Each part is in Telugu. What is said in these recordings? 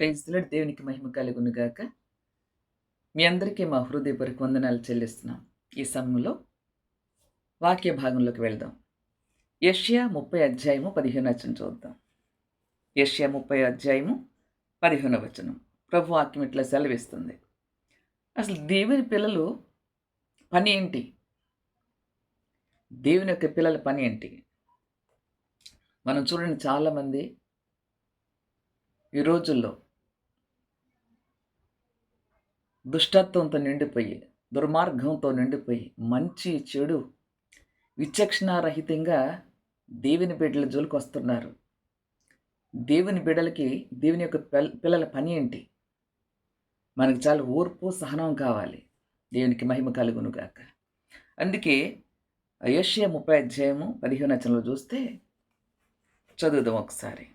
ప్రైజ్లాడు దేవునికి మహిమ కలుగునుగాక మీ అందరికీ మా హృదయపూర్వక వందనాలు చెల్లిస్తున్నాం. ఈ సమయంలో వాక్య భాగంలోకి వెళ్దాం. యష్యా ముప్పై అధ్యాయము పదిహేను వచనం చూద్దాం. యష్యా ముప్పై అధ్యాయము పదిహేను వచనం. ప్రభు వాక్యం ఇట్లా సెలవిస్తుంది. అసలు దేవుని పిల్లలు పని ఏంటి? దేవుని యొక్క పిల్లల పని ఏంటి? మనం చూడండి చాలామంది ఈ రోజుల్లో దుష్టత్వంతో నిండిపోయి దుర్మార్గంతో నిండిపోయి మంచి చెడు విచక్షణారహితంగా దేవుని బిడ్డల జోలికి వస్తున్నారు దేవుని బిడ్డలకి దేవుని యొక్క పిల్లల పని ఏంటి? మనకు చాలా ఓర్పు సహనం కావాలి. దేవునికి మహిమ కలుగును గాక. అందుకే అయోష్య ముప్పై అధ్యాయము పదిహేను వచనంలో చూస్తే చదువుదాం ఒకసారి.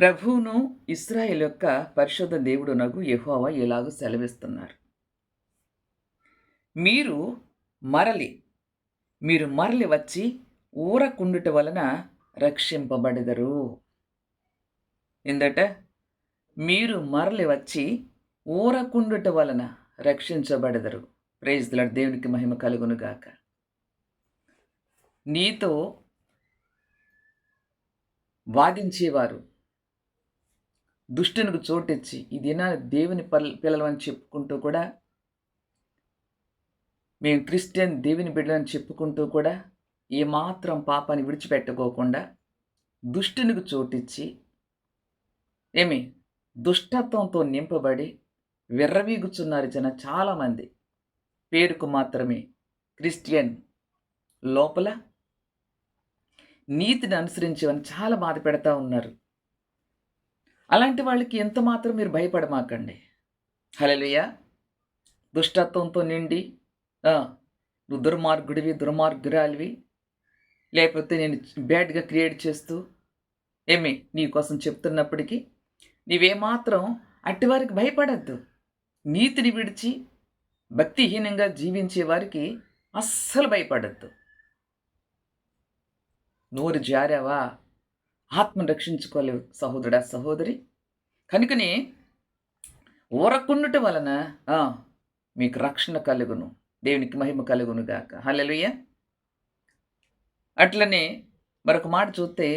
ప్రభువును ఇస్రాయేల్ యొక్క పరిశుద్ధ దేవుడు నగు యెహోవా ఇలాగ సెలవిస్తున్నారు. మీరు మరలి మీరు మరలి వచ్చి ఊరకుండుట వలన రక్షింపబడదరు. ఎందట మీరు మరలి వచ్చి ఊరకుండుట వలన రక్షించబడదరు. ప్రైజ్ దేవునికి మహిమ కలుగునుగాక నీతో వాదించేవారు దుష్టునికి చోటిచ్చి ఈ దినాన్ని దేవుని పల్ పిల్లలని చెప్పుకుంటూ కూడా మేము క్రిస్టియన్ దేవుని బిడ్డలని చెప్పుకుంటూ కూడా ఏమాత్రం పాపాన్ని విడిచిపెట్టుకోకుండా దుష్టునికి చోటిచ్చి ఏమి దుష్టత్వంతో నింపబడి విర్రవీగుచున్నారు జన చాలామంది. పేరుకు మాత్రమే క్రిస్టియన్ లోపల. నీతిని అనుసరించేవని చాలా బాధ పెడతా ఉన్నారు. అలాంటి వాళ్ళకి ఎంత మాత్రం మీరు భయపడమాకండి. హలలుయ దుష్టత్వంతో నిండి నువ్వు దుర్మార్గుడివి దుర్మార్గురాలివి. లేకపోతే నేను బ్యాడ్గా క్రియేట్ చేస్తూ ఏమి నీ కోసం చెప్తున్నప్పటికీ నీవేమాత్రం అట్టివారికి భయపడద్దు. నీతిని విడిచి భక్తిహీనంగా జీవించే వారికి అస్సలు భయపడద్దు. నోరు జారావా? ఆత్మను రక్షించుకోలేవు సహోదరుడ సహోదరి. కనుకనే ఊరకుండుట వలన మీకు రక్షణ కలుగును దేవునికి మహిమ కలుగును గాక. హల్లెలూయ. అట్లనే మరొక మాట చూస్తే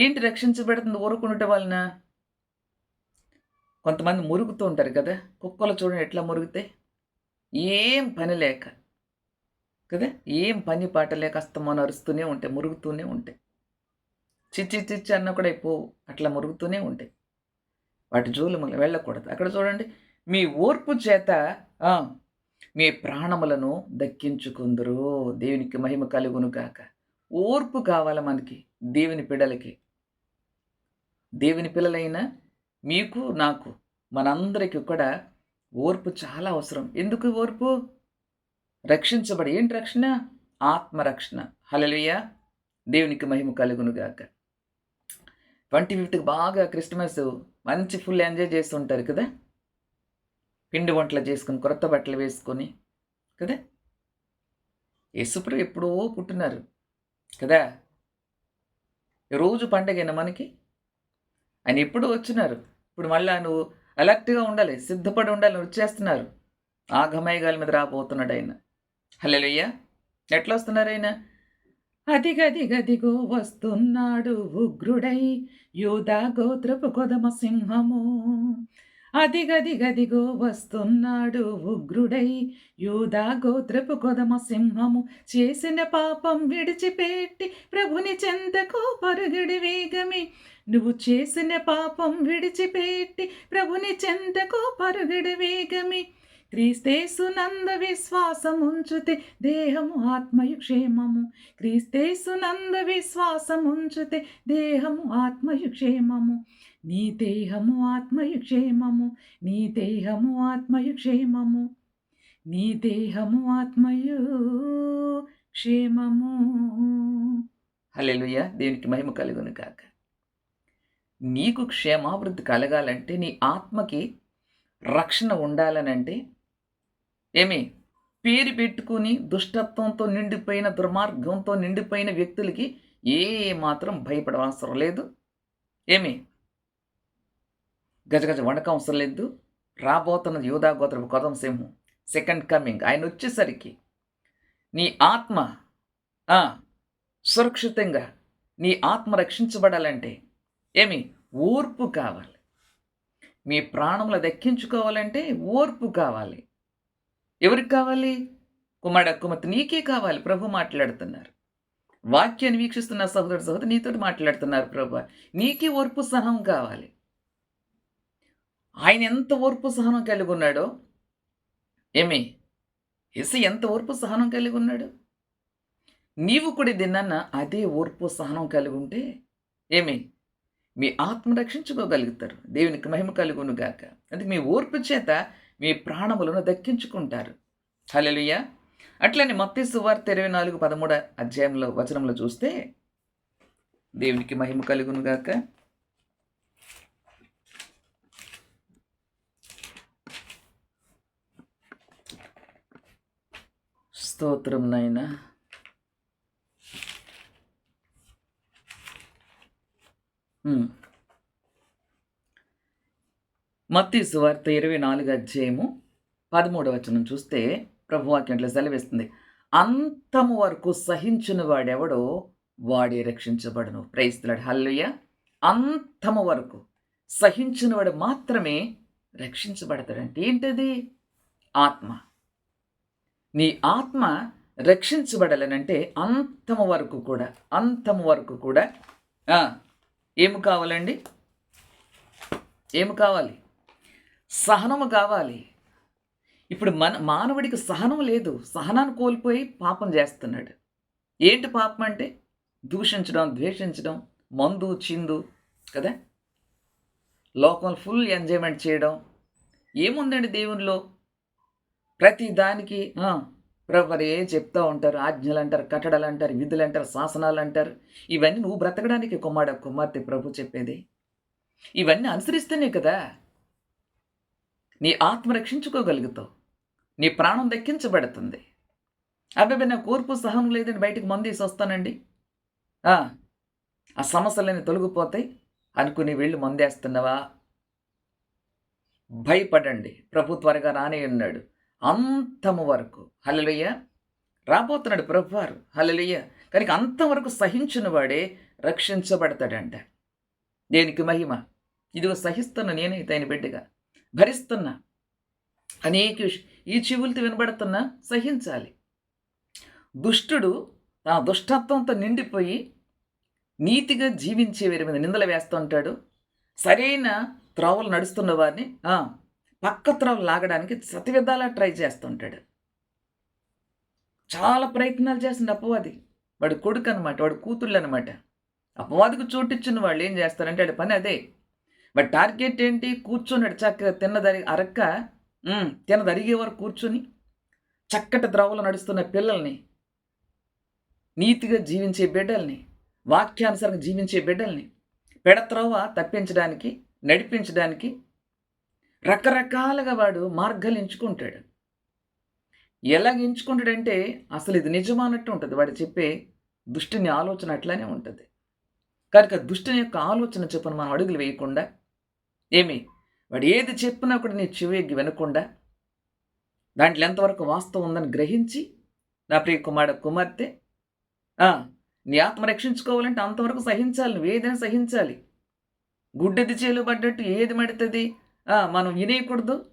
ఏంటి రక్షించబడుతుంది ఊరకుండుట వలన? కొంతమంది మురుగుతూ ఉంటారు కదా కుక్కలు చూడండి ఎట్లా మురుగుతాయి ఏం పని లేక కదా ఏం పని పాట లేక అస్తమానం అరుస్తూనే ఉంటాయి మురుగుతూనే ఉంటాయి. చిచ్చి చిచ్చి అన్న కూడా అయిపోవు అట్లా మురుగుతూనే ఉంటాయి. వాటి జోలు వెళ్ళకూడదు. అక్కడ చూడండి మీ ఓర్పు చేత మీ ప్రాణములను దక్కించుకుందరు. దేవునికి మహిమ కలుగును గాక. ఓర్పు కావాలి మనకి దేవుని పిడలకి దేవుని పిల్లలైన మీకు నాకు మనందరికీ కూడా ఓర్పు చాలా అవసరం. ఎందుకు ఓర్పు? రక్షించబడి ఏంటి రక్షణ? ఆత్మరక్షణ. హలలియ దేవునికి మహిమ కలుగును గాక. ట్వంటీ ఫిఫ్త్కి బాగా క్రిస్మస్ మంచి ఫుల్ ఎంజాయ్ చేస్తుంటారు కదా? పిండి వంటలు చేసుకుని కొత్త బట్టలు వేసుకొని కదా? యేసుప్రభు ఎప్పుడో పుట్టినారు కదా? రోజు పండగైనా మనకి? ఆయన ఎప్పుడు వచ్చినారు. ఇప్పుడు మళ్ళీ నువ్వు అలర్ట్గా ఉండాలి సిద్ధపడి ఉండాలి వచ్చేస్తున్నారు ఆగమయగాల మీద రాబోతున్నాడు ఆయన. హల్లెలూయ్యా ఎట్లా వస్తున్నారు ఆయన? అదిగదిగదిగో వస్తున్నాడు ఉగ్రుడై యూదా గోత్రపు కొదమ సింహము. అదిగదిగదిగో వస్తున్నాడు ఉగ్రుడై యూదా గోత్రపు కొదమ సింహము. చేసిన పాపం విడిచిపెట్టి ప్రభుని చెంతకు పరుగిడి వేగమి. నువ్వు చేసిన పాపం విడిచిపెట్టి ప్రభుని చెంతకు పరుగిడి వేగమి. క్రీస్తేసునంద విశ్వాసముంచుతే దేహము ఆత్మయు క్షేమము. క్రీస్తేసునంద విశ్వాసముంచుతే దేహము ఆత్మయు క్షేమము. నీ దేహము ఆత్మయు క్షేమము. నీ దేహము ఆత్మయు క్షేమము. నీ దేహము ఆత్మయు క్షేమము. హలెలుయ దేవునికి మహిమ కలుగును కాక నీకు క్షేమాభివృద్ధి కలగాలంటే నీ ఆత్మకి రక్షణ ఉండాలనంటే ఏమి? పేరు పెట్టుకుని దుష్టత్వంతో నిండిపోయిన దుర్మార్గంతో నిండిపోయిన వ్యక్తులకి ఏ మాత్రం భయపడవసరం లేదు. ఏమి? గజగజ వణకం అవసరం లేదు. రాబోతున్న యూదా కదం సింహం సెకండ్ కమింగ్ ఆయన వచ్చేసరికి నీ ఆత్మ ఆ, సురక్షితంగా నీ ఆత్మ రక్షించబడాలంటే ఏమి? ఓర్పు కావాలి. మీ ప్రాణములు దక్కించుకోవాలంటే ఓర్పు కావాలి. ఎవరికి కావాలి? కుమార కుమార్తె నీకే కావాలి. ప్రభు మాట్లాడుతున్నారు. వాక్యాన్ని వీక్షిస్తున్న సహోదరు సహోదరు నీతో మాట్లాడుతున్నారు ప్రభు. నీకే ఓర్పు సహనం కావాలి. ఆయన ఎంత ఓర్పు సహనం కలిగి ఉన్నాడో? ఏమి? ఎస్ ఎంత ఓర్పు సహనం కలిగి ఉన్నాడు? నీవు కూడా దీన్న అదే ఓర్పు సహనం కలిగి ఉంటే ఏమి? మీ ఆత్మ రక్షించుకోగలుగుతారు. దేవునికి మహిమ కలుగును గాక. అందుకే మీ ఓర్పు చేత మీ ప్రాణములను దక్కించుకుంటారు. హల్లెలూయా. అట్లనే మత్తి సువార్త ఇరవై నాలుగు పదమూడు అధ్యాయంలో వచనంలో చూస్తే దేవునికి మహిమ కలుగును గాక. స్తోత్రం నాయనా. ఉమ్. మత్తి సువార్త ఇరవై నాలుగు అధ్యాయము పదమూడవ వచనం చూస్తే ప్రభువాక్యం ఇట్లా సెలవిస్తుంది. అంతము వరకు సహించిన వాడెవడో వాడే రక్షించబడను. ప్రైస్తున్నాడు హల్లుయ్య అంతము వరకు సహించిన వాడు మాత్రమే రక్షించబడతాడంటే ఏంటది? ఆత్మ. నీ ఆత్మ రక్షించబడాలనంటే అంతము వరకు కూడా అంతము వరకు కూడా ఏమి కావాలండి? ఏమి కావాలి? సహనము కావాలి. ఇప్పుడు మన మానవుడికి సహనం లేదు. సహనాన్ని కోల్పోయి పాపం చేస్తున్నాడు. ఏంటి పాపం అంటే? దూషించడం ద్వేషించడం మందు చిందు కదా? లోకం ఫుల్ ఎంజాయ్మెంట్ చేయడం. ఏముందండి దేవునిలో? ప్రతి దానికి ప్రవరే చెప్తూ ఉంటారు. ఆజ్ఞలు అంటారు కట్టడలు అంటారు విధులు అంటారు శాసనాలు అంటారు ఇవన్నీ నువ్వు బ్రతకడానికి కుమారుడు కుమార్తె ప్రభు చెప్పేది. ఇవన్నీ అనుసరిస్తేనే కదా? నీ ఆత్మ రక్షించుకోగలుగుతావు. నీ ప్రాణం దక్కించబడుతుంది. అబ్బాయి నా కూర్పు సహనం లేదని బయటకు మందేసి వస్తానండి. ఆ, సమస్యలన్నీ తొలగిపోతాయి. అనుకుని వెళ్ళి మందేస్తున్నావా భయపడండి. ప్రభు త్వరగా రానే ఉన్నాడు. అంతము వరకు. హల్లెలూయ. రాబోతున్నాడు ప్రభువారు. హల్లెలూయ. కనుక అంతవరకు సహించిన వాడే రక్షించబడతాడంట. దేనికి మహిమ? ఇదిగో సహిస్తున్న నేనైతే ఆయన బిడ్డగా. భరిస్తున్నా అనేక ఈ చెవులతో వినబడుతున్నా సహించాలి. దుష్టుడు తన దుష్టత్వంతో నిండిపోయి నీతిగా జీవించే వీరి మీద నిందలు వేస్తూ ఉంటాడు. సరైన త్రోవలు నడుస్తున్న వారిని పక్క త్రోవలు లాగడానికి సతివిధాలా ట్రై చేస్తుంటాడు చాలా ప్రయత్నాలు చేస్తుంది అపవాది. వాడు కొడుకు అనమాట వాడు కూతుళ్ళు అనమాట అపవాదికి చోటిచ్చిన వాళ్ళు ఏం చేస్తారంటే వాడి పని అదే. బట్ టార్గెట్ ఏంటి? కూర్చొని చక్కగా తిన్నదరి అరక్క తినదరిగే వరకు కూర్చొని చక్కటి ద్రవలు నడుస్తున్న పిల్లల్ని నీతిగా జీవించే బిడ్డల్ని వాక్యానుసారంగా జీవించే బిడ్డల్ని పెడత్రవ తప్పించడానికి నడిపించడానికి రకరకాలుగా వాడు మార్గాలు ఎంచుకుంటాడు. ఎలాగ ఎంచుకుంటాడంటే అసలు ఇది నిజమన్నట్టు ఉంటుంది. వాడు చెప్పే దుష్టిని ఆలోచన అట్లానే ఉంటుంది. కనుక దుష్టిని యొక్క ఆలోచన చెప్పని మనం అడుగులు వేయకుండా ఏమి? వాడు ఏది చెప్పినా కూడా నీ చెవికి వినకుండా దాంట్లో ఎంతవరకు వాస్తవం ఉందని గ్రహించి నా ప్రియ కుమార్ కుమార్తె నీ ఆత్మ రక్షించుకోవాలంటే అంతవరకు సహించాలి నువ్వు ఏదైనా సహించాలి. గుడ్డెది చేలు పడ్డట్టు ఏది మడుతుంది? మనం వినేయకూడదు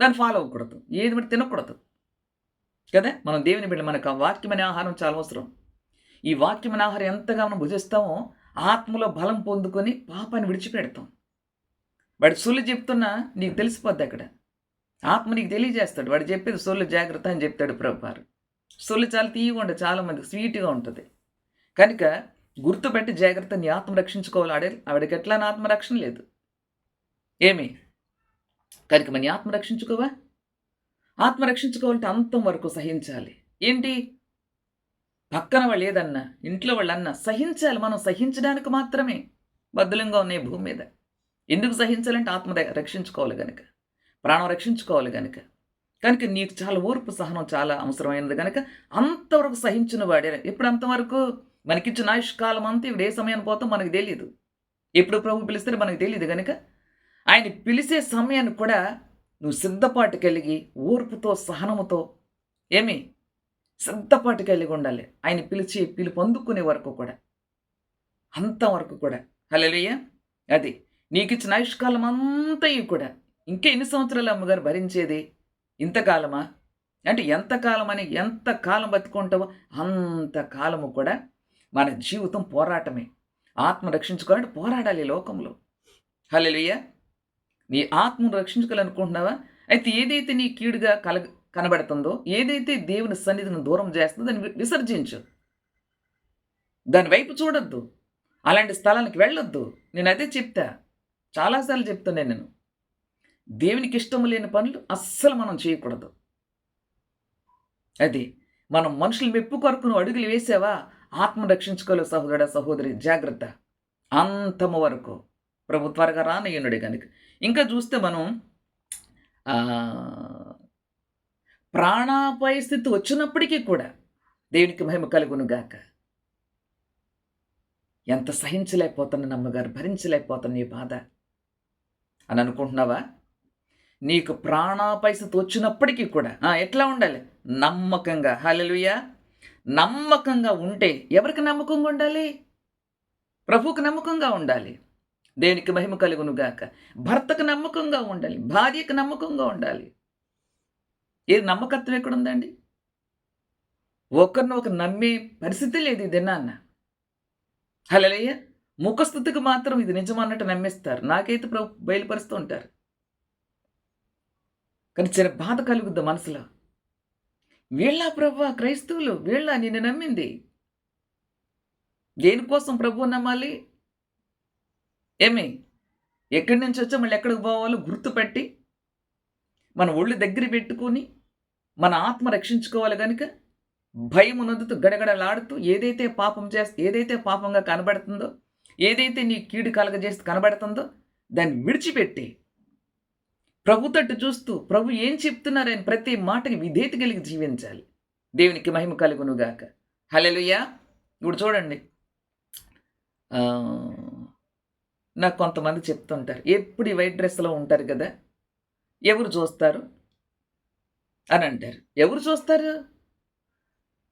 దాన్ని ఫాలో అవ్వకూడదు ఏది మడి తినకూడదు. కదా? మనం దేవుని బిడ్డ మనకు ఆ వాక్యమైన ఆహారం చాలా అవసరం. ఈ వాక్యమైన ఆహారం ఎంతగా మనం భుజిస్తామో ఆత్మలో బలం పొందుకొని పాపాన్ని విడిచిపెడతాం. వాడు సొల్లు చెప్తున్నా నీకు తెలిసిపోద్ది అక్కడ. ఆత్మ నీకు తెలియజేస్తాడు. వాడు చెప్పేది సొల్లు జాగ్రత్త అని చెప్తాడు ప్రభువారు. సొల్లు చాలా తీయగా ఉంటుంది చాలా స్వీట్గా ఉంటుంది. కనుక గుర్తుపెట్టి జాగ్రత్త నీ ఆత్మ రక్షించుకోవాలి. ఆడే ఆవిడకి ఎట్లా నా ఆత్మ రక్షణ లేదు. ఏమి? కనుక మన ఆత్మ రక్షించుకోవా? ఆత్మ రక్షించుకోవాలంటే అంతం వరకు సహించాలి. ఏంటి? పక్కన వాళ్ళు ఏదన్నా ఇంట్లో వాళ్ళు అన్నా సహించాలి. మనం సహించడానికి మాత్రమే బద్దులంగా ఉన్నాయి భూమి మీద. ఎందుకు సహించాలంటే ఆత్మ రక్షించుకోవాలి కనుక ప్రాణం రక్షించుకోవాలి కనుక కనుక నీకు చాలా ఓర్పు సహనం చాలా అవసరమైనది కనుక అంతవరకు సహించిన వాడే. ఇప్పుడు అంతవరకు? మనకిచ్చిన ఆయుష్కాలం అంతా ఇప్పుడు ఏ సమయాన్ని పోతాం మనకు తెలియదు ఎప్పుడు ప్రభు పిలిస్తే మనకు తెలియదు కనుక ఆయన పిలిచే సమయాన్ని కూడా నువ్వు సిద్ధపాటు కలిగి ఓర్పుతో సహనముతో ఏమి? సిద్ధపాటు కలిగి ఉండాలి. ఆయన పిలిచి పిలుపు అందుకునే వరకు కూడా. అంతవరకు కూడా. హలో అది. నీకు ఇచ్చిన ఆయుష్కాలం అంతా కూడా. ఇంకా ఎన్ని సంవత్సరాలు అమ్మగారు భరించేది? ఇంతకాలమా? అంటే ఎంతకాలం అని ఎంత కాలం బతుకుంటావో అంతకాలము కూడా మన జీవితం పోరాటమే. ఆత్మ రక్షించుకోవాలంటే పోరాడాలి లోకంలో. హలోయ నీ ఆత్మను రక్షించుకోవాలనుకుంటున్నావా? అయితే ఏదైతే నీ కీడుగా కల కనబడుతుందో ఏదైతే దేవుని సన్నిధిని దూరం చేస్తుందో దాన్ని విసర్జించు. దాని వైపు చూడొద్దు. అలాంటి స్థలానికి వెళ్ళొద్దు. నేను అదే చెప్తా. చాలాసార్లు చెప్తున్నాను నేను దేవునికి ఇష్టం లేని పనులు అస్సలు మనం చేయకూడదు. అది మనం మనుషులు మెప్పు కొరకు అడుగులు వేసావా? ఆత్మ రక్షించుకోలేవు సహోదర సహోదరి జాగ్రత్త. అంతము వరకు. ప్రభు త్వరగా రానయ్యునుడే కనుక. ఇంకా చూస్తే మనం ప్రాణాపాయ స్థితి వచ్చినప్పటికీ కూడా దేవునికి మహిమ కలుగునుగాక. ఎంత సహించలేకపోతున్నా నమ్మగారు భరించలేకపోతున్న ఈ బాధ అని అనుకుంటున్నావా? నీకు ప్రాణాపాయ స్థితి వచ్చినప్పటికీ కూడా ఎట్లా ఉండాలి? నమ్మకంగా హల్లెలూయా. నమ్మకంగా ఉంటే ఎవరికి నమ్మకంగా ఉండాలి? ప్రభువుకు నమ్మకంగా ఉండాలి. దేనికి మహిమ కలుగును గాక? భర్తకు నమ్మకంగా ఉండాలి. భార్యకు నమ్మకంగా ఉండాలి. ఏ నమ్మకత్వం ఎక్కడుందండి? ఒకరిని ఒక నమ్మే పరిస్థితి లేదు ఇది నాన్న హలలయ్య ముఖస్థుతికి మాత్రం ఇది నిజమన్నట్టు నమ్మేస్తారు. నాకైతే ప్రభు బయలుపరుస్తూ ఉంటారు. కానీ చిన్న బాధ కలుగుద్ది మనసులో. వీళ్ళ ప్రభు క్రైస్తవులు వీళ్ళ నిన్ను నమ్మింది. దేనికోసం ప్రభు నమ్మాలి? ఏమి? ఎక్కడి నుంచి వచ్చా మళ్ళీ ఎక్కడికి పోవాలో గుర్తుపెట్టి మన ఒళ్ళు దగ్గర పెట్టుకొని మన ఆత్మ రక్షించుకోవాలి కనుక భయం ఉన్నదుతూ గడగడలాడుతూ ఏదైతే పాపం చేస్తే ఏదైతే పాపంగా కనబడుతుందో ఏదైతే నీ కీడు కలగజేసి కనబడుతుందో దాన్ని విడిచిపెట్టి. ప్రభు తట్టు చూస్తూ ప్రభు ఏం చెప్తున్నారని ప్రతి మాటకి విధేయత కలిగి జీవించాలి. దేవునికి మహిమ కలుగునుగాక. హలెలుయ్యా ఇప్పుడు చూడండి. నాకు కొంతమంది చెప్తుంటారు. ఎప్పుడు ఈ వైట్ డ్రెస్లో ఉంటారు కదా? ఎవరు చూస్తారు? అని అంటారు. ఎవరు చూస్తారు?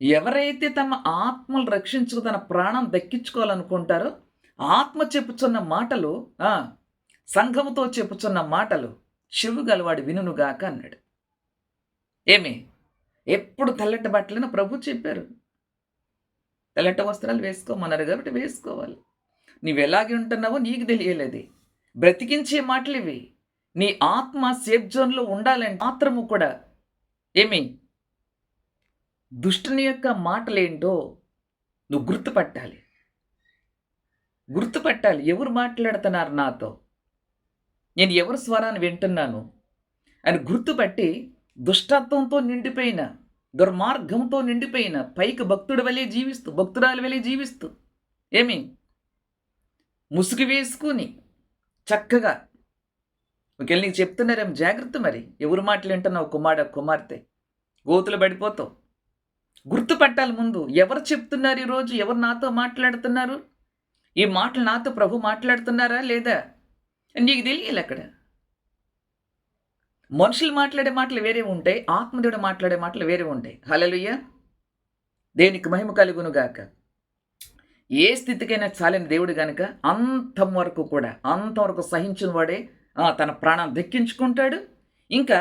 ఎవరైతే తమ ఆత్మలు రక్షించుకు తన ప్రాణం దక్కించుకోవాలనుకుంటారో ఆత్మ చెప్పుచున్న మాటలు సంఘముతో చెప్పుచున్న మాటలు చెవు గలవాడు వినుగాక అన్నాడు. ఏమి? ఎప్పుడు తెల్లటి బట్టలని ప్రభు చెప్పారు. తెల్లటి వస్త్రాలు వేసుకోమన్నారు కాబట్టి వేసుకోవాలి. నీవు ఎలాగే ఉంటున్నావో నీకు తెలియలేదు. బ్రతికించే మాటలు ఇవి. నీ ఆత్మ సేఫ్ జోన్లో ఉండాలంటే మాత్రము కూడా ఏమి? దుష్టుని యొక్క మాటలేంటో నువ్వు గుర్తుపట్టాలి. గుర్తుపట్టాలి. ఎవరు మాట్లాడుతున్నారు నాతో? నేను ఎవరి స్వరాన్ని వింటున్నాను? అని గుర్తుపట్టి దుష్టత్వంతో నిండిపోయిన దుర్మార్గంతో నిండిపోయిన పైకి భక్తుడి వలె జీవిస్తూ భక్తురాలి వలె జీవిస్తూ ఏమి? ముసుగు వేసుకుని చక్కగా ఒకవేళ నీకు చెప్తున్నారేం జాగ్రత్త మరి. ఎవరు మాటలు వింటున్నావు? కుమార కుమార్తె. గోతులు పడిపోతావు. గుర్తుపట్టాలి ముందు. ఎవరు చెప్తున్నారు ఈరోజు? ఎవరు నాతో మాట్లాడుతున్నారు? ఈ మాటలు నాతో ప్రభు మాట్లాడుతున్నారా లేదా? నీకు తెలియాలి అక్కడ. మనుషులు మాట్లాడే మాటలు వేరే ఉంటాయి ఆత్మదేవుడు మాట్లాడే మాటలు వేరే ఉంటాయి. హలలుయ్య దేనికి మహిమ కలుగునుగాక ఏ స్థితికైనా చాలని దేవుడు కనుక అంతం వరకు కూడా అంతవరకు సహించిన వాడే తన ప్రాణం దక్కించుకుంటాడు. ఇంకా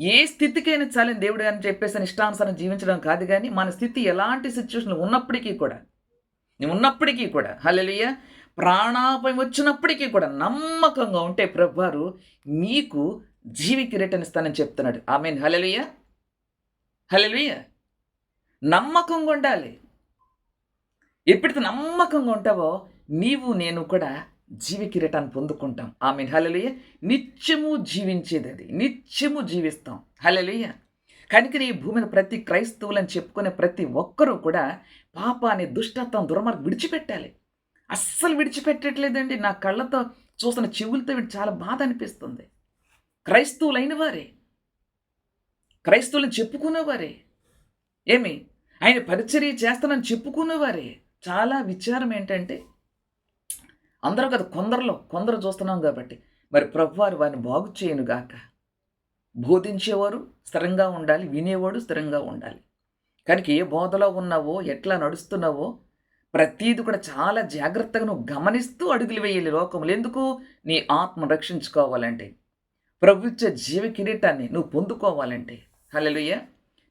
ఏ స్థితికైనా చాలని దేవుడు అని చెప్పేసి ఇష్టానుసారం జీవించడం కాదు కానీ మన స్థితి ఎలాంటి సిచ్యువేషన్ ఉన్నప్పటికీ కూడా నువ్వు ఉన్నప్పటికీ కూడా హలలియ ప్రాణాపాయం వచ్చినప్పటికీ కూడా నమ్మకంగా ఉంటే ప్రభువారు నీకు జీవి కిరీటనిస్తానని చెప్తున్నాడు. ఐ మీన్ హలలియ హలలియ నమ్మకంగా ఉండాలి. ఎప్పుడైతే నమ్మకంగా ఉంటావో నీవు నేను కూడా జీవి కిరీటాన్ని పొందుకుంటాం. ఆమె హలలియ నిత్యము జీవించేది అది. నిత్యము జీవిస్తాం. హలలియ కనుక ఈ భూమిని ప్రతి క్రైస్తవులని చెప్పుకునే ప్రతి ఒక్కరూ కూడా పాపాన్ని దుష్టత్వం దుర్మార్గం విడిచిపెట్టాలి. అస్సలు విడిచిపెట్టట్లేదండి. నా కళ్ళతో చూస్తున్న చెవులతో వీడు చాలా బాధ అనిపిస్తుంది. క్రైస్తవులైన వారే. క్రైస్తవులను చెప్పుకునేవారే ఏమి? ఆయన పరిచర్య చేస్తానని చెప్పుకునేవారే చాలా విచారం ఏంటంటే అందరూ కదా కొందరిలో కొందరు చూస్తున్నాం కాబట్టి. మరి ప్రభువారు వారిని బాగు చేయనుగాక. బోధించేవారు స్థిరంగా ఉండాలి వినేవాడు స్థిరంగా ఉండాలి. కనుక ఏ బోధలో ఉన్నావో ఎట్లా నడుస్తున్నావో ప్రతీది కూడా చాలా జాగ్రత్తగా నువ్వు గమనిస్తూ అడుగులు వేయాలి లోకములు ఎందుకు? నీ ఆత్మ రక్షించుకోవాలంటే. ప్రభుత్వ జీవ కిరీటాన్ని నువ్వు పొందుకోవాలంటే. హల్లెలూయా.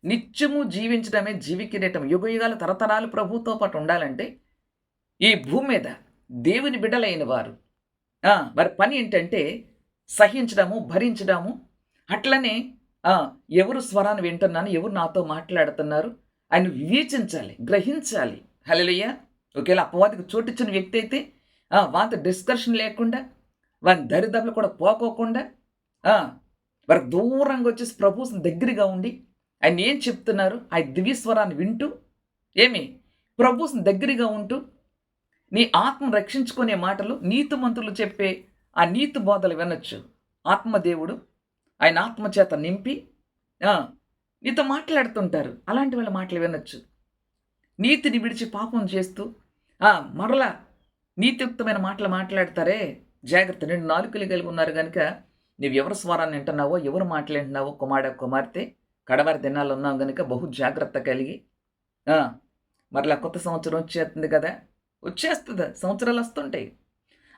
నిత్యము జీవించడమే జీవి కిరీటం. యుగ యుగాల తరతరాలు ప్రభుతో పాటు ఉండాలంటే ఈ భూమి మీద దేవుని బిడ్డలైన వారు మరి పని ఏంటంటే సహించడము భరించడము అట్లనే ఎవరు స్వరాన్ని వింటున్నాను ఎవరు నాతో మాట్లాడుతున్నారు? ఆయన వివేచించాలి గ్రహించాలి. హల్లెలూయా. ఒకవేళ అపవాదికి చోటిచ్చిన వ్యక్తి అయితే ఆ, డిస్కషన్ లేకుండా వారి దరిదాపులు కూడా పోకోకుండా వారికి దూరంగా వచ్చేసి ప్రభు దగ్గరగా ఉండి ఆయన ఏం చెప్తున్నారు? ఆ దివ్యస్వరాన్ని వింటూ ఏమి? ప్రభు దగ్గరగా ఉంటూ నీ ఆత్మ రక్షించుకునే మాటలు నీతిమంతులు చెప్పే ఆ నీతి బోధలు వినొచ్చు. ఆత్మదేవుడు ఆయన ఆత్మ చేత నింపి నీతో మాట్లాడుతుంటారు. అలాంటి వాళ్ళ మాటలు వినొచ్చు. నీతిని విడిచి పాపం చేస్తూ మరలా నీతియుక్తమైన మాటలు మాట్లాడతారే? జాగ్రత్త రెండు నాలుకలు కలిగి ఉన్నారు కనుక నీవు ఎవరు స్వరాన్ని వింటున్నావో ఎవరు మాట్లాడినావో కుమార కుమార్తె కడవారి దినాలు ఉన్నావు కనుక బహు జాగ్రత్త కలిగి మరలా కొత్త సంవత్సరం వచ్చేస్తుంది కదా? వచ్చేస్తుంది. సంవత్సరాలు వస్తుంటాయి.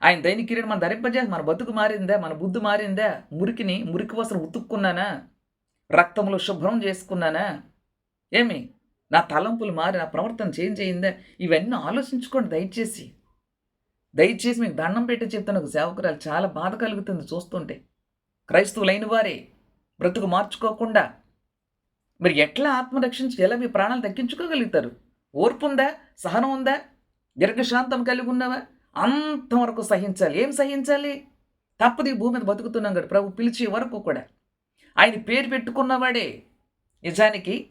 ఆయన దైనిక కిరీటం మన ధరింపజేసి మన బతుకు మారిందా మన బుద్ధి మారిందా మురికిని మురికి వసలు ఉతుక్కున్నానా? రక్తంలో శుభ్రం చేసుకున్నానా? ఏమి? నా తలంపులు మారి నా ప్రవర్తన చేంజ్ అయిందా? ఇవన్నీ ఆలోచించుకోండి దయచేసి. దయచేసి మీకు దండం పెట్టి చెప్తాను ఒక సేవకురాలు చాలా బాధ కలుగుతుంది చూస్తుంటే. క్రైస్తవులైన వారే బ్రతుకు మార్చుకోకుండా మరి ఎట్లా ఆత్మరక్షించి ఎలా మీ ప్రాణాలు తగ్గించుకోగలుగుతారు ఓర్పు ఉందా సహనం ఉందా? దీర్ఘశాంతం కలిగి ఉన్నావా? అంతవరకు సహించాలి. ఏం సహించాలి? తప్పది భూమి మీద బతుకుతున్నాం కదా. ప్రభు పిలిచే వరకు కూడా. ఆయన పేరు పెట్టుకున్నవాడే. నిజానికి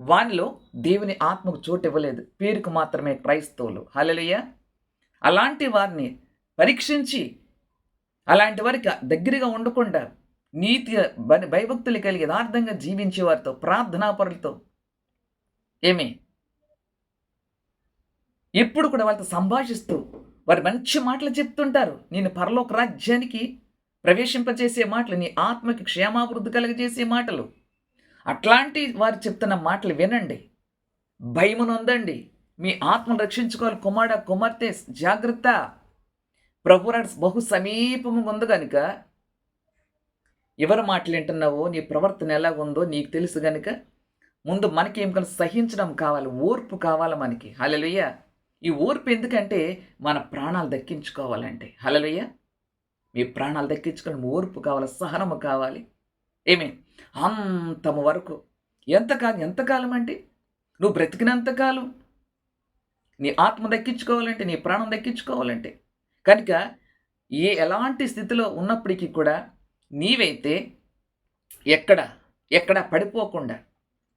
వానిలో దేవుని ఆత్మకు చోటు ఇవ్వలేదు. పేరుకు మాత్రమే క్రైస్తవులు. హల్లెలూయా. అలాంటి వారిని పరీక్షించి అలాంటి వారికి దగ్గరగా ఉండకుండా నీతిగా భయభక్తులు కలిగి యథార్థంగా జీవించే వారితో ప్రార్థనాపరులతో ఏమి? ఎప్పుడు కూడా వాళ్ళతో సంభాషిస్తూ వారు మంచి మాటలు చెప్తుంటారు. నేను పరలోక రాజ్యానికి ప్రవేశింపచేసే మాటలు నీ ఆత్మకి క్షేమాభివృద్ధి కలగజేసే మాటలు. అట్లాంటి వారు చెప్తున్న మాటలు వినండి. భయమునొందండి మీ ఆత్మను రక్షించుకోవాలి కుమార కుమార్తె జాగ్రత్త. ప్రభురాడు బహు సమీపము ఉంది కనుక ఎవరు మాటలు వింటున్నావో నీ ప్రవర్తన ఎలా ఉందో నీకు తెలుసు కనుక ముందు మనకి ఏం కనుక సహించడం కావాలి ఓర్పు కావాలి మనకి. హలలుయ్య ఈ ఓర్పు ఎందుకంటే మన ప్రాణాలు దక్కించుకోవాలంటే. హలలుయ్య మీ ప్రాణాలు దక్కించుకోవడం ఓర్పు కావాలి సహనము కావాలి. ఏమే అంతము వరకు. ఎంతకాలం ఎంతకాలం అంటే? నువ్వు బ్రతికినంతకాలం. నీ ఆత్మ దక్కించుకోవాలంటే నీ ప్రాణం దక్కించుకోవాలంటే. కనుక ఏ ఎలాంటి స్థితిలో ఉన్నప్పటికీ కూడా నీవైతే ఎక్కడ ఎక్కడ పడిపోకుండా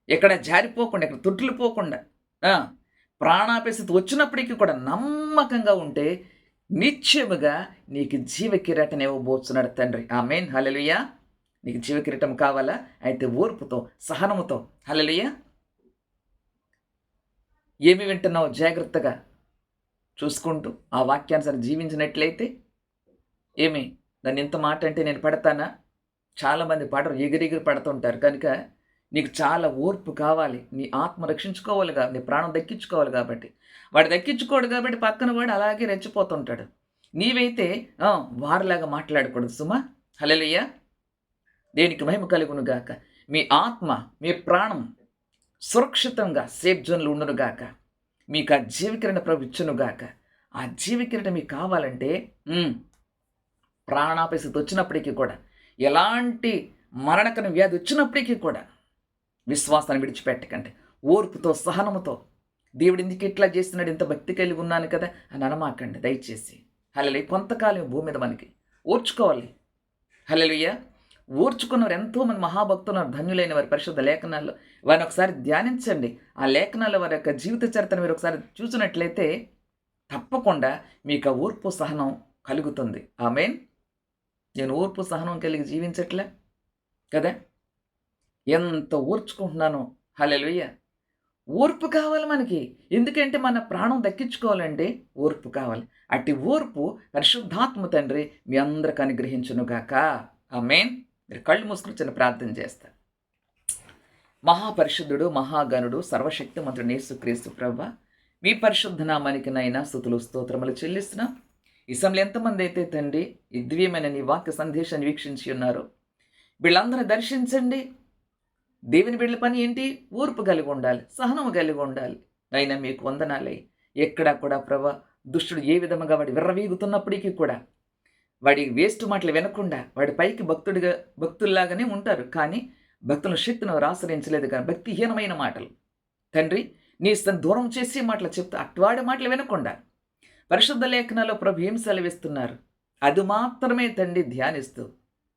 ఎక్కడ జారిపోకుండా ఎక్కడ తొట్టిల్లిపోకుండా పోకుండా ప్రాణాపరిస్థితి వచ్చినప్పటికీ కూడా నమ్మకంగా ఉంటే నిశ్చయముగా నీకు జీవ కిరీటం ఇవ్వబోతున్నాడు తండ్రి. ఆ మెయిన్ హలలుయా నీకు జీవ కిరీటం కావాలా? అయితే ఓర్పుతో సహనముతో. హలలుయా ఏమి వింటున్నావు? జాగ్రత్తగా చూసుకుంటూ ఆ వాక్యానుసారి జీవించినట్లయితే ఏమి? నన్ను ఇంత మాట అంటే నేను పడతానా? చాలామంది పాటలు ఎగిరెగిరి పడుతుంటారు. కనుక నీకు చాలా ఓర్పు కావాలి. నీ ఆత్మ రక్షించుకోవాలి కాబట్టి నీ ప్రాణం దక్కించుకోవాలి కాబట్టి. వాడు దక్కించుకోడు కాబట్టి పక్కన వాడు అలాగే రెచ్చిపోతుంటాడు. నీవైతే వారిలాగా మాట్లాడకూడదు సుమా. హలెలయ్యా దేనికి మహిమ కలుగును గాక. మీ ఆత్మ మీ ప్రాణం సురక్షితంగా సేఫ్ జోన్లో ఉండును గాక. మీకు ఆ జీవికిరణ ప్రభు ఇచ్చును గాక. ఆ జీవికిరణ మీకు కావాలంటే ఉమ్, ప్రాణాపరిస్థితి వచ్చినప్పటికీ కూడా ఎలాంటి మరణకర వ్యాధి వచ్చినప్పటికీ కూడా విశ్వాసాన్ని విడిచిపెట్టకండి. ఓర్పుతో సహనముతో. దేవుడు ఎందుకు ఇట్లా చేస్తున్నాడు? ఇంత భక్తి కలిగి ఉన్నాను కదా అని అనమాకండి దయచేసి. హలలి కొంతకాలం భూమి మీద మనకి ఓర్చుకోవాలి. హలలుయ్య ఓర్చుకున్నవారు ఎంతోమంది మహాభక్తులు ధన్యులైన వారి పరిశుద్ధ లేఖనాల్లో. వారిని ఒకసారి ధ్యానించండి. ఆ లేఖనాల్లో వారి యొక్క జీవిత చరిత్రను మీరు ఒకసారి చూసినట్లయితే తప్పకుండా మీకు ఆ ఓర్పు సహనం కలుగుతుంది. ఆమెన్. నేను ఓర్పు సహనం కలిగి జీవించట్లే కదా? ఎంత ఓర్చుకుంటున్నానో హలెలుయ్య ఓర్పు కావాలి మనకి. ఎందుకంటే మన ప్రాణం దక్కించుకోవాలంటే ఓర్పు కావాలి. అట్టి ఓర్పు పరిశుద్ధాత్మ తండ్రి మీ అందరికి అనుగ్రహించునుగాక. ఆ మెయిన్ మీరు కళ్ళు మూసుకుని చిన్న ప్రార్థన చేస్తారు మహాపరిశుద్ధుడు మహాగణుడు సర్వశక్తి సర్వశక్తిమంతుడు యేసుక్రీస్తు ప్రభ మీ పరిశుద్ధ నామానికి నైనా స్థుతులు స్తోత్రములు చెల్లిస్తున్నాం. ఈ సమయంలో ఎంతమంది అయితే తండ్రి ఈ దివ్యమైన నీ వాక్య సందేశాన్ని వీక్షించి ఉన్నారో వీళ్ళందరూ దర్శించండి. దేవుని బిడ్డల పని ఏంటి? ఊర్పు కలిగి ఉండాలి సహనము కలిగి ఉండాలి. అయినా మీకు వందనాలే. ఎక్కడా కూడా ప్రభ దుష్టుడు ఏ విధముగా వాడి విర్రవీగుతున్నప్పటికీ కూడా వాడి వేస్ట్ మాటలు వినకుండా వాడి పైకి భక్తుడిగా భక్తుల్లాగానే ఉంటారు. కానీ భక్తుల శక్తిని వారు ఆశ్రయించలేదు కానీ భక్తిహీనమైన మాటలు. తండ్రి నీ ఇస్తాను దూరం చేసే మాటలు చెప్తా అట్వాడి మాటలు వినకుండా పరిశుద్ధ లేఖనాల్లో ప్రభు ఏం సెలవిస్తున్నారు? అది మాత్రమే తండ్రి ధ్యానిస్తూ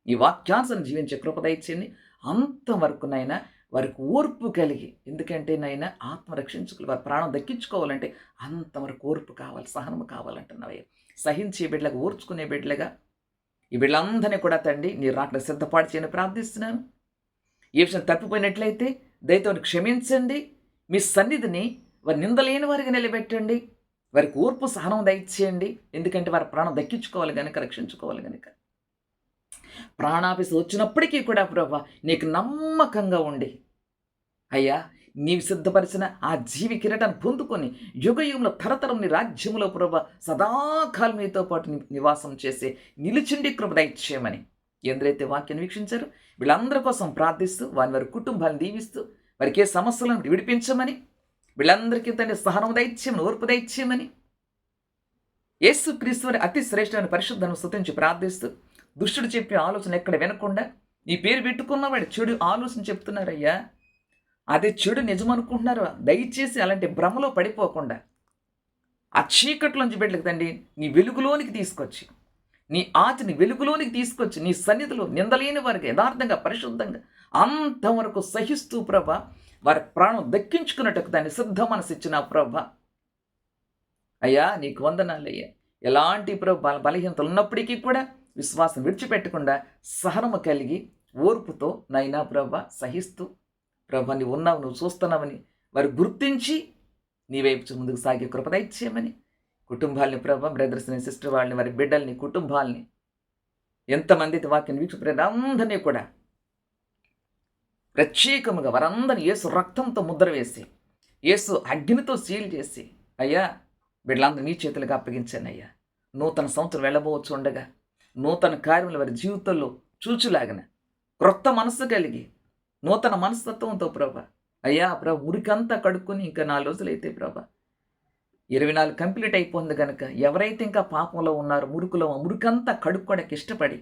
ఈ వాక్యాంశను జీవించే కృప అంతవరకునైనా వారికి ఓర్పు కలిగి ఎందుకంటే నైనా ఆత్మ రక్షించుకుని వారి ప్రాణం దక్కించుకోవాలంటే అంతవరకు ఓర్పు కావాలి సహనము కావాలంటున్నావయ్య. సహించే బిడ్డలకు ఓర్చుకునే బిడ్డలుగా ఈ బిడ్డలందరినీ కూడా తండ్రి నీ రాకడ సిద్ధపాటు చేయని ప్రార్థిస్తున్నాను. ఏ విషయం తప్పిపోయినట్లయితే దయతో క్షమించండి. మీ సన్నిధిని వారి నిందలేని వారికి నిలబెట్టండి. వారికి ఓర్పు సహనం దయచేయండి. ఎందుకంటే వారి ప్రాణం దక్కించుకోవాలి కనుక రక్షించుకోవాలి కనుక ప్రాణాపిసి వచ్చినప్పటికీ కూడా ప్రభా నీకు నమ్మకంగా ఉండి. అయ్యా నీవు సిద్ధపరిచిన ఆ జీవి కిరటాన్ని పొందుకొని యుగయుగంలో తరతరం నీ రాజ్యంలో ప్రభ సదాకాలం నీతో పాటు నివాసం చేసి నిలిచిండి కృప దయచేయమని ఎందరైతే వాక్యాన్ని వీక్షించారు వీళ్ళందరి కోసం ప్రార్థిస్తూ వారి వారి కుటుంబాలను దీవిస్తూ వారికి ఏ సమస్యలను విడిపించమని వీళ్ళందరికీ తండ్రి సహనం దయచేయమని ఓర్పు దయచేయమని యేసు క్రీస్తుని అతి శ్రేష్టమైన పరిశుద్ధను స్థుతించి ప్రార్థిస్తూ దుష్టుడు చెప్పే ఆలోచన ఎక్కడ వినకుండా నీ పేరు పెట్టుకున్నవాడు చెడు ఆలోచన చెప్తున్నారయ్యా. అదే చెడు నిజం అనుకుంటున్నారు దయచేసి అలాంటి భ్రమలో పడిపోకుండా ఆ చీకట్లోంచి బిడ్డలకు తండ్రి నీ వెలుగులోనికి తీసుకొచ్చి నీ ఆచని వెలుగులోనికి తీసుకొచ్చి నీ సన్నిధిలో నిందలేని వారికి యథార్థంగా పరిశుద్ధంగా అంతవరకు సహిస్తూ ప్రభ వారి ప్రాణం దక్కించుకున్నట్టుకు దాన్ని సిద్ధ మనసు ఇచ్చిన ప్రభ. అయ్యా నీకు వందనాలయ్యా ఎలాంటి ప్రభు బలహీనతలు ఉన్నప్పటికీ కూడా విశ్వాసం విడిచిపెట్టకుండా సహనము కలిగి ఓర్పుతో నైనా ప్రభ సహిస్తూ ప్రభ నీవు ఉన్నావు నువ్వు చూస్తున్నావని వారు గుర్తించి నీ వైపు ముందుకు సాగే కృప కుటుంబాలని ప్రభ బ్రదర్స్ని సిస్టర్ వాళ్ళని వారి బిడ్డల్ని కుటుంబాలని ఎంతమంది అయితే వాక్యం వీక్షించారు కూడా ప్రత్యేకముగా వారందరినీ యేసు రక్తంతో ముద్ర వేసి యేసు అగ్నితో సీల్ చేసి అయ్యా బిడ్డలందరూ నీ చేతులకు అప్పగించాను అయ్యా. నూతన సంవత్సరం వెళ్ళబోవచ్చు ఉండగా నూతన కార్యములు వారి జీవితంలో చూచులాగిన క్రొత్త మనస్సు కలిగి నూతన మనస్తత్వంతో ప్రభా. అయ్యా ప్రభ మురికంతా కడుక్కొని ఇంకా నాలుగు రోజులైతే ప్రభా. ఇరవై నాలుగు కంప్లీట్ అయిపోయింది కనుక ఎవరైతే ఇంకా పాపంలో ఉన్నారో మురుకులో ఆ మురికంతా కడుక్కోడానికి ఇష్టపడి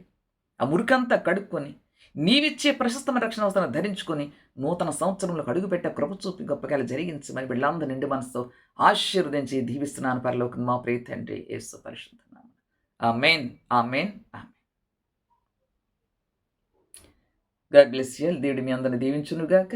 ఆ మురికంతా కడుక్కొని నీవిచ్చే ప్రశస్తమైన రక్షణ అవసరం ధరించుకొని నూతన సంవత్సరంలో అడుగుపెట్టే కృప చూపి గొప్పకాయలు జరిగించి మరి వీళ్ళందరూ నిండి మనసుతో ఆశీర్వదించి దీవిస్తున్నాను. పరలోకి మా ప్రీతి తండ్రి యేసు పరిశుద్ధనామం ఆ ఆమెన్ ఆ గాడ్ బ్లెస్ యూ దేవుడి మీ అందరిని దీవించునుగాక.